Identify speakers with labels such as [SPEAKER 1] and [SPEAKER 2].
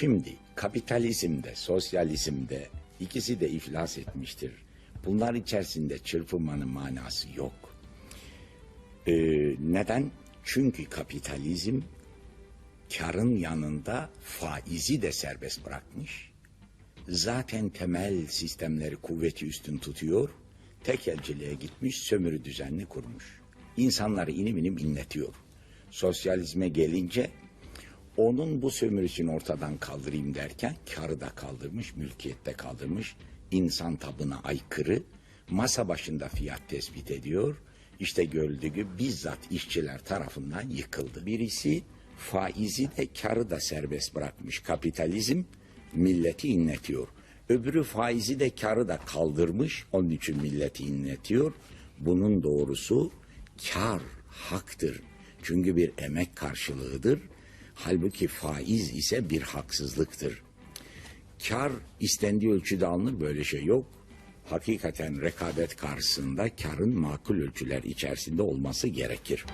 [SPEAKER 1] Şimdi kapitalizmde, sosyalizmde ikisi de iflas etmiştir. Bunlar içerisinde çırpınmanın manası yok. Ee, neden? Çünkü kapitalizm karın yanında faizi de serbest bırakmış. Zaten temel sistemleri kuvveti üstün tutuyor. Tekelciliğe gitmiş, sömürü düzenini kurmuş. İnsanları inim inim inletiyor. Sosyalizme gelince onun bu sömürüsünü ortadan kaldırayım derken karı da kaldırmış, mülkiyette kaldırmış. İnsan tabına aykırı masa başında fiyat tespit ediyor. İşte gördüğü bizzat işçiler tarafından yıkıldı. Birisi faizi de karı da serbest bırakmış. Kapitalizm milleti inletiyor. Öbürü faizi de karı da kaldırmış. Onun için milleti inletiyor. Bunun doğrusu kar haktır. Çünkü bir emek karşılığıdır. Halbuki faiz ise bir haksızlıktır. Kar istendiği ölçüde alınır böyle şey yok. Hakikaten rekabet karşısında karın makul ölçüler içerisinde olması gerekir.